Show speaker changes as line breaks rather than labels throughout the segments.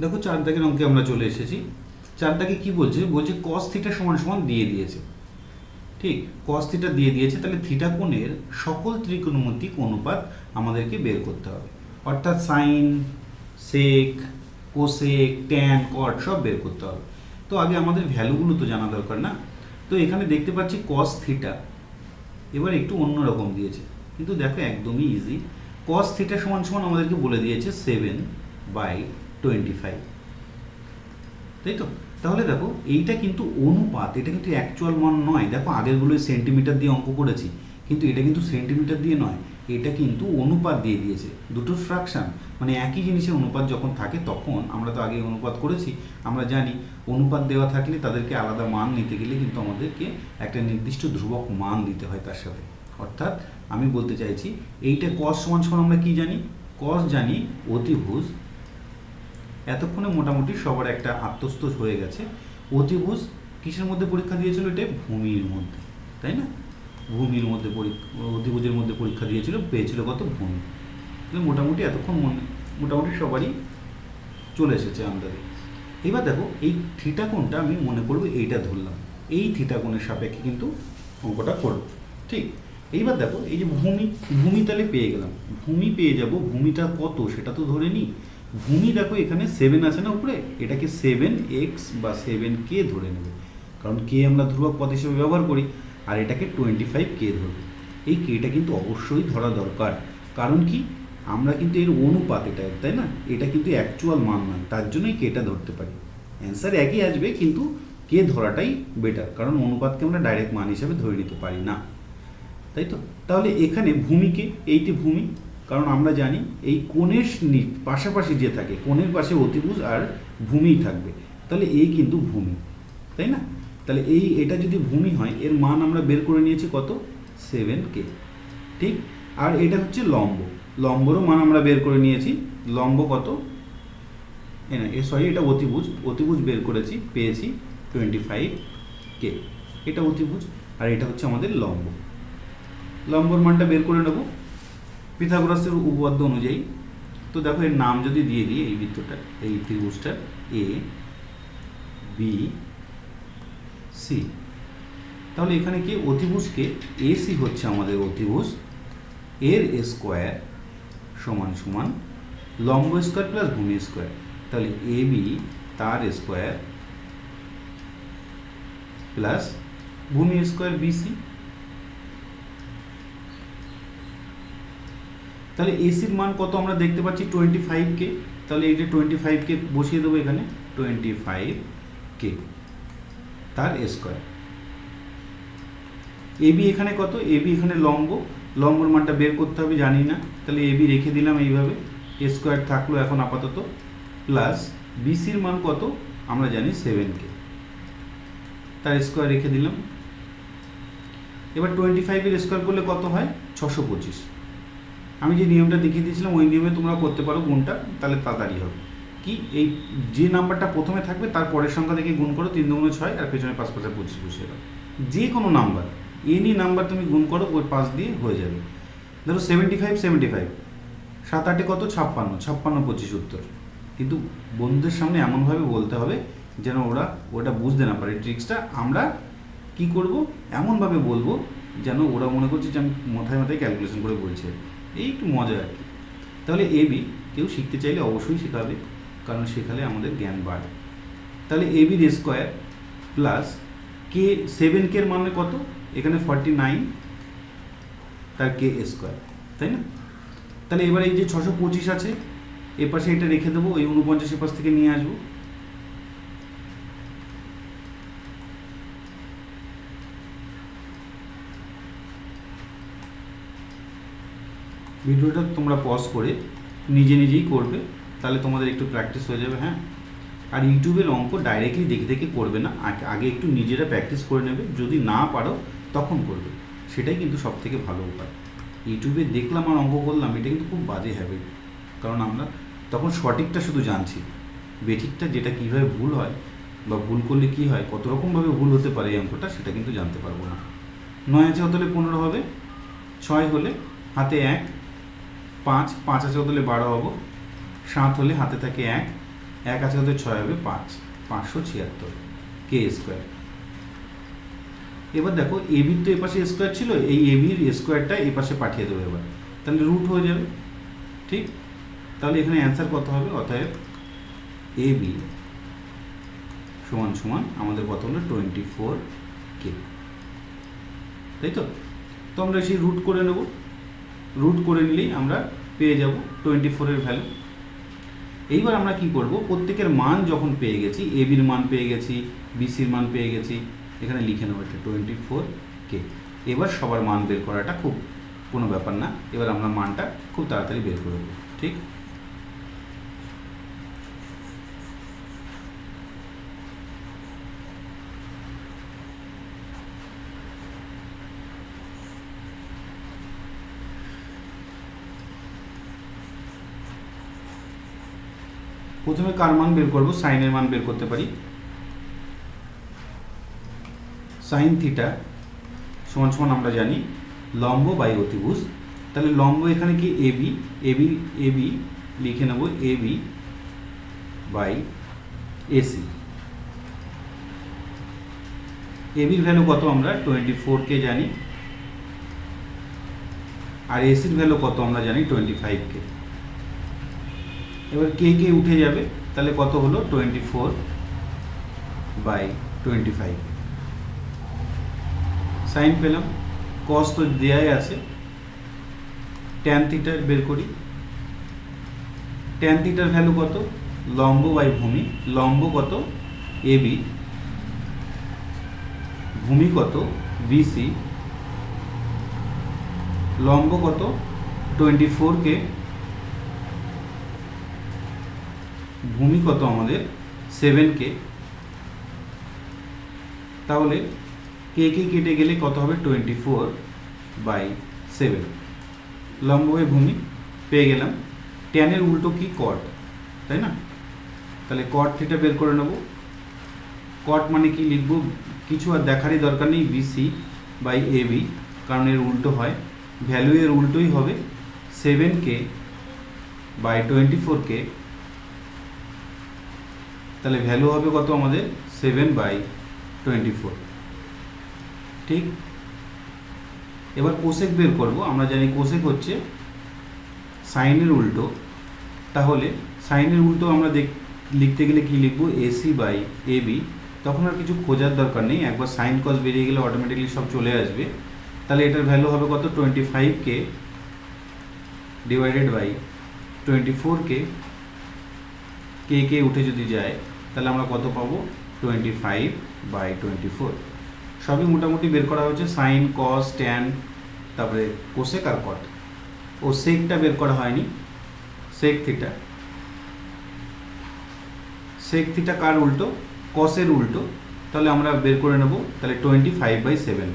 দেখো চার দাগের অঙ্কে আমরা চলে এসেছি। চার দাগে কি বলছে? বলছে কস থিটা সমান সমান দিয়ে দিয়েছে। ঠিক? কস থিটা দিয়ে দিয়েছে, তাহলে থিটা কোণের সকল ত্রিকোণমিতিক অনুপাত আমাদেরকে বের করতে হবে। অর্থাৎ sine sec cosec tan cot সব বের করতে হবে। তো আগে আমাদের ভ্যালুগুলো তো জানা দরকার না। তো এখানে দেখতে পাচ্ছি কস থিটা এবার একটু অন্যরকম দিয়েছে। কিন্তু দেখো একদমই ইজি কস থিটা সমান সমান আমাদেরকে বলে দিয়েছে সেভেন বাই টোয়েন্টি ফাইভ তাই তো তাহলে দেখো, এইটা কিন্তু অনুপাত, এটা কিন্তু অ্যাকচুয়াল মান নয়। দেখো আগেরগুলো সেন্টিমিটার দিয়ে অঙ্ক করেছি, কিন্তু এটা কিন্তু সেন্টিমিটার দিয়ে নয়। এটা কিন্তু অনুপাত দিয়ে দিয়েছে, দুটো ফ্র্যাকশন মানে একই জিনিসের অনুপাত যখন থাকে, তখন আমরা তো আগে অনুপাত করেছি। আমরা জানি, অনুপাত দেওয়া থাকলে তাদেরকে আলাদা মান নিতে গেলে কিন্তু আমাদেরকে একটা নির্দিষ্ট ধ্রুবক মান দিতে হয় তার সাথে। অর্থাৎ, আমি বলতে চাইছি, এইটা কস সমান সমান আমরা কি জানি? কস জানি অতিভুজ এতক্ষণে মোটামুটি সবার একটা আত্মস্থ হয়ে গেছে। অতিভুজ কিসের মধ্যে পরীক্ষা দিয়েছিল? এটা ভূমির মধ্যে, তাই না? ভূমির মধ্যে অতিভুজের মধ্যে পরীক্ষা দিয়েছিল, পেয়েছিল কত? ভূমি। তাহলে মোটামুটি এতক্ষণ মনে, মোটামুটি সবারই চলে এসেছে আন্দাজে। এবার দেখো, এই থিটা আমি মনে করব এইটা ধরলাম। এই থিটা কোণের সাপেক্ষে কিন্তু অঙ্কটা করব, ঠিক? এইবার দেখো, এই যে ভূমি ভূমি তাহলে পেয়ে গেলাম। ভূমি পেয়ে যাব, ভূমিটা কত? সেটা তো ধরে নিই। ভূমি দেখো এখানে সেভেন আছে না উপরে? এটাকে সেভেন এক্স বা সেভেন কে ধরে নেবে। কারণ কে আমরা ধ্রুবক পদ হিসেবে ব্যবহার করি, আর এটাকে টোয়েন্টি ফাইভ কে ধরবে। এই কেটা কিন্তু অবশ্যই ধরা দরকার। কারণ কি? আমরা কিন্তু এর অনুপাত এটা, তাই না? এটা কিন্তু অ্যাকচুয়াল মান নয়, তার জন্যই কেটা ধরতে পারি। অ্যান্সার একই আসবে, কিন্তু কে ধরাটাই বেটার কারণ অনুপাতকে আমরা ডাইরেক্ট মান হিসাবে ধরে নিতে পারি না। তাই তো? তাহলে এখানে ভূমিকে, এইটি ভূমি কারণ আমরা জানি এই কোণের পাশাপাশি যে থাকে, কোণের পাশে অতিভুজ আর ভূমি থাকবে। তাহলে এই কিন্তু ভূমি, তাই না? তাহলে এই, এটা যদি ভূমি হয়, এর মান আমরা বের করে নিয়েছি কত? সেভেন কে। ঠিক? আর এটা হচ্ছে লম্ব। লম্বরও মান আমরা বের করে নিয়েছি। লম্ব কত? না, এ, সরি, এটা অতিভুজ। অতিভুজ বের করেছি, পেয়েছি টোয়েন্টি ফাইভ কে। এটা অতিভুজ, আর এটা হচ্ছে আমাদের লম্ব। লম্বর মানটা বের করে নেব। পিথাগোরাসের উপপাদ্য অনুযায়ী, তো দেখো এর নাম যদি দিয়ে দিই, এই বৃত্তটা, এই ত্রিভুজটা এ বি সি তাহলে এখানে কি? অতিভুজকে এসি হচ্ছে আমাদের অতিভুজ। এর স্কোয়ার সমান সমান লম্ব স্কোয়ার প্লাস ভূমি স্কোয়ার তাহলে এ বি তার স্কোয়ার প্লাস ভূমি স্কোয়ার বিসি তাহলে এসির মান কত আমরা দেখতে পাচ্ছি? টোয়েন্টি ফাইভ কে তাহলে এই যে টোয়েন্টি ফাইভ কে বসিয়ে দেবো এখানে। টোয়েন্টি ফাইভ কে তার স্কোয়ার এবি এখানে কত? এবি এখানে লম্ব। লম্বর মানটা বের করতে হবে, জানি না। তাহলে এবি রেখে দিলাম এইভাবে। স্কোয়ার থাকল এখন আপাতত। প্লাস বিসির মান কত? আমরা জানি সেভেন কে তার স্কোয়ার রেখে দিলাম। এবার টোয়েন্টি ফাইভের স্কোয়ার করলে কত হয়? ছশো পঁচিশ। আমি যে নিয়মটা দেখিয়ে দিয়েছিলাম, ওই নিয়মে তোমরা করতে পারো গুণটা, তাহলে তাড়াতাড়ি হবে। কি? এই যে নাম্বারটা প্রথমে থাকবে, তার পরের সংখ্যা থেকে গুণ করো, তিন দুগুণে ছয়, আর পেছনে পাঁচ পাঁচে পঁচিশ বসিয়ে দাও। যে কোনো নাম্বার এনি নাম্বার তুমি গুণ করো, ওই পাঁচ দিয়ে হয়ে যাবে। ধরো সেভেন্টি ফাইভ সেভেন্টি ফাইভ সাত আটে কত? ছাপ্পান্ন ছাপ্পান্ন পঁচিশ উত্তর। কিন্তু বন্ধুদের সামনে এমনভাবে বলতে হবে যেন ওরা ওটা বুঝতে না পারে। ট্রিক্সটা আমরা কি করব? এমনভাবে বলব যেন ওরা মনে করছে যে আমি মাথায় মাথায় ক্যালকুলেশন করে বলছে। একটু মজা আর কি। তাহলে এ বি কেউ শিখতে চাইলে অবশ্যই শেখাবে, কারণ শেখালে আমাদের জ্ঞান বাড়ে। তাহলে এ বির স্কোয়ার প্লাস কে সেভেন কের মানে কত? এখানে ফর্টি নাইন তার কে স্কোয়ার তাই না? তাহলে এবার এই যে ছশো পঁচিশ আছে, এ পাশে এটা রেখে দেবো, ওই উনপঞ্চাশ পাশ থেকে নিয়ে আসব। ভিডিওটা তোমরা পজ করে নিজে নিজেই করবে, তাহলে তোমাদের একটু প্র্যাকটিস হয়ে যাবে হ্যাঁ? আর ইউটিউবের অঙ্ক ডাইরেক্টলি দেখে দেখে করবে না, আগে একটু নিজেরা প্র্যাকটিস করে নেবে, যদি না পারো তখন করবে। সেটাই কিন্তু সব থেকে ভালো উপায়। ইউটিউবে দেখলাম আর অঙ্ক করলাম, এটা কিন্তু খুব বাজে হ্যাবিট কারণ আমরা তখন সঠিকটা শুধু জানছি, বেঠিকটা যেটা কীভাবে ভুল হয় বা ভুল করলে কী হয়, কত রকমভাবে ভুল হতে পারে এই অঙ্কটা, সেটা কিন্তু জানতে পারব না। নয় আছে হতে হলে পনেরো হবে, ছয় হলে হাতে এক পাঁচ পাঁচ আছে হতে হলে বারো হব। সাত হলে হাতে থাকে এক এক আছে কত ছয় হবে পাঁচ, পাঁচশো ছিয়াত্তর, কে স্কোয়ার? এবার দেখো এবির তো এপাশে স্কোয়ার ছিল, এই এবির স্কোয়ারটা এই পাশে পাঠিয়ে দেবো এবার। তাহলে রুট হয়ে যাবে, ঠিক? তাহলে এখানে অ্যান্সার কত হবে? অতএব এ বি সমান সমান আমাদের কত হলো? টোয়েন্টি ফোর কে। তাই তো? তো আমরা সেই রুট করে নেব। রুট করে নিলেই আমরা পেয়ে যাব টোয়েন্টি ফোরের ভ্যালু এইবার আমরা কি করব? প্রত্যেকের মান যখন পেয়ে গেছি এ বির মান পেয়ে গেছি বিসির মান পেয়ে গেছি, এখানে লিখে নেব একটা টোয়েন্টি ফোর কে এবার সবার মান বের করাটা খুব কোনো ব্যাপার না। এবার আমরা মানটা খুব তাড়াতাড়ি বের করে দেবো ঠিক? প্রথমে কার মান বের করব? সাইনের মান বের করতে পারি। সাইন থিটা সমান সমান আমরা জানি লম্ব বাই অতিভুজ। তাহলে লম্ব এখানে কি? এবি এবি এবি লিখে নেব এবি বাই এসি এবির ভ্যালু কত আমরা? টোয়েন্টি ফোর কে জানি। আর এসির ভ্যালু কত আমরা জানি? টোয়েন্টি ফাইভ কে। এবার কে কে উঠে যাবে? তাহলে কত হলো? Twenty four by twenty five sine পেলাম। কস তো দেয়াই আছে। ট্যান থিটার বের করি। ট্যান থিটার ভ্যালু কত? লম্ব বাই ভূমি। লম্ব কত? এ বি ভূমি কত? বিসি লম্ব কত? টোয়েন্টি ফোর কে ভূমি কত আমাদের সেভেন কে তাহলে কে কে কেটে গেলে কত হবে? টোয়েন্টি ফোর বাই সেভেন লম্ব বাই ভূমি পেয়ে গেলাম। ট্যানের উল্টো কি? কট তাই না? তাহলে কট থিটা বের করে নেব। কট মানে কি লিখব? কিছু আর দেখারই দরকার নেই। বিসি বাই এ বি কারণ এর উল্টো হয়। ভ্যালু এর উল্টোই হবে সেভেন কে বাই টোয়েন্টি ফোর কে তাহলে ভ্যালু হবে কত আমাদের? সেভেন বাই টোয়েন্টি ফোর ঠিক? এবার কোসেক বের করব, আমরা জানি কোসেক হচ্ছে সাইনের উল্টো। তাহলে সাইনের উল্টো আমরা দেখ, লিখতে গেলে কি লিখব? এসি বাই এ তখন আর কিছু খোঁজার দরকার নেই, একবার সাইন কস বেরিয়ে গেলে অটোমেটিকলি সব চলে আসবে। তাহলে এটার ভ্যালু হবে কত? টোয়েন্টি ফাইভ কে ডিভাইডেড বাই টোয়েন্টি ফোর কে কে কে উঠে যদি যায়, তাহলে আমরা কত পাবো? Twenty five by twenty four সবই মোটামুটি বের করা হয়েছে সাইন কস ট্যান তারপরে কোসেক আর কট ও সেকটা বের করা হয়নি। সেক থিটা সেক থিটা কার উল্টো? কসের উল্টো। তাহলে আমরা বের করে নেব, তাহলে টোয়েন্টি ফাইভ বাই সেভেন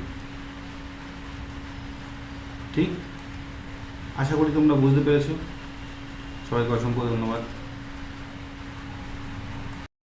ঠিক? আশা করি তোমরা বুঝতে পেরেছ। সবাইকে অসংখ্য ধন্যবাদ।